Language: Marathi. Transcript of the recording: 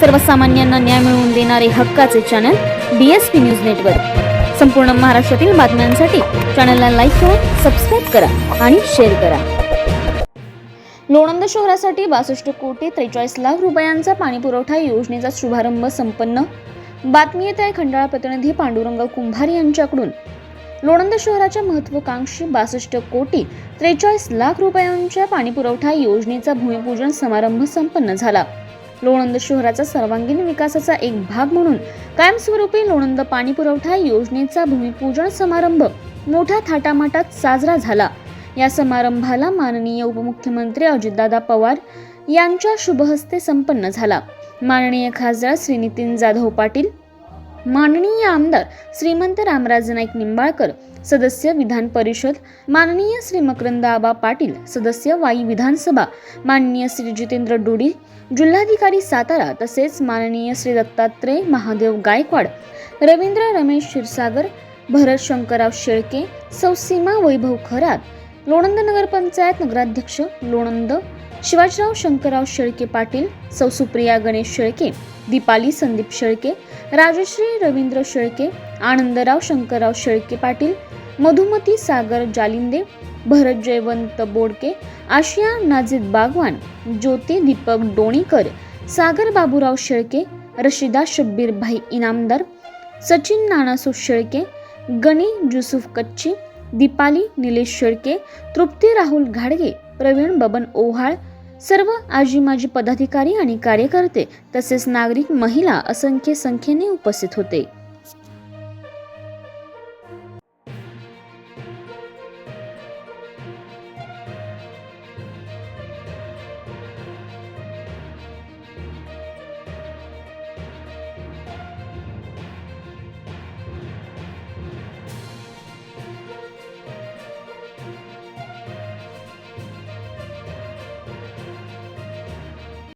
सर्वसामान्यांना न्याय मिळवून देणारे हक्काचे channel B S P news network संपूर्ण महाराष्ट्रातील बातम्यांसाठी चॅनलला लाईक करा सबस्क्राईब करा आणि शेअर करा. लोणंद शहरासाठी बासष्ट कोटी त्रेचाळीस लाख रुपयांचा पाणीपुरवठा योजनेचा शुभारंभ संपन्न. बातमी येत आहे खंडाळा प्रतिनिधी पांडुरंग कुंभार यांच्याकडून. लोणंद शहराच्या महत्वाकांक्षी बासष्ट कोटी त्रेचाळीस लाख रुपयांच्या पाणीपुरवठा योजनेचा भूमिपूजन समारंभ संपन्न झाला. लोणंद शहराचा सर्वांगीण विकासाचा एक भाग म्हणून कायमस्वरूपी लोणंद पाणीपुरवठा योजनेचा भूमिपूजन समारंभ मोठ्या थाटामाटात साजरा झाला. या समारंभाला माननीय उपमुख्यमंत्री अजितदादा पवार यांच्या शुभहस्ते संपन्न झाला. माननीय खासदार श्री नितीन जाधव पाटील माननीय आमदार श्रीमंत रामराज नाईक निंबाळकर सदस्य विधान परिषद माननीय श्री मकरंद आबा पाटील सदस्य वाई विधानसभा माननीय श्री जितेंद्र डोडी जिल्हाधिकारी सातारा तसेच माननीय श्री दत्तात्रय महादेव गायकवाड रवींद्र रमेश क्षीरसागर भरत शंकरराव शेळके सौ सीमा वैभव खरात लोणंद नगरपंचायत नगराध्यक्ष लोणंद शिवाजीराव शंकरराव शेळके पाटील सौ सुप्रिया गणेश शेळके दीपाली संदीप शेळके राजश्री रवींद्र शेळके आनंदराव शंकरराव शेळके पाटील मधुमती सागर जालिंदे भरत जयवंत बोडके आशिया नाजिद बागवान ज्योती दीपक डोणीकर सागर बाबूराव शेळके रशिदा शब्बीरभाई इनामदार सचिन नानासो शेळके गणी जुसुफ कच्ची दीपाली निलेश शेळके तृप्ती राहुल घाडगे प्रवीण बबन ओव्हाळ सर्व आजी माजी पदाधिकारी आणि कार्यकर्ते तसेच नागरिक महिला असंख्य संख्येने उपस्थित होते.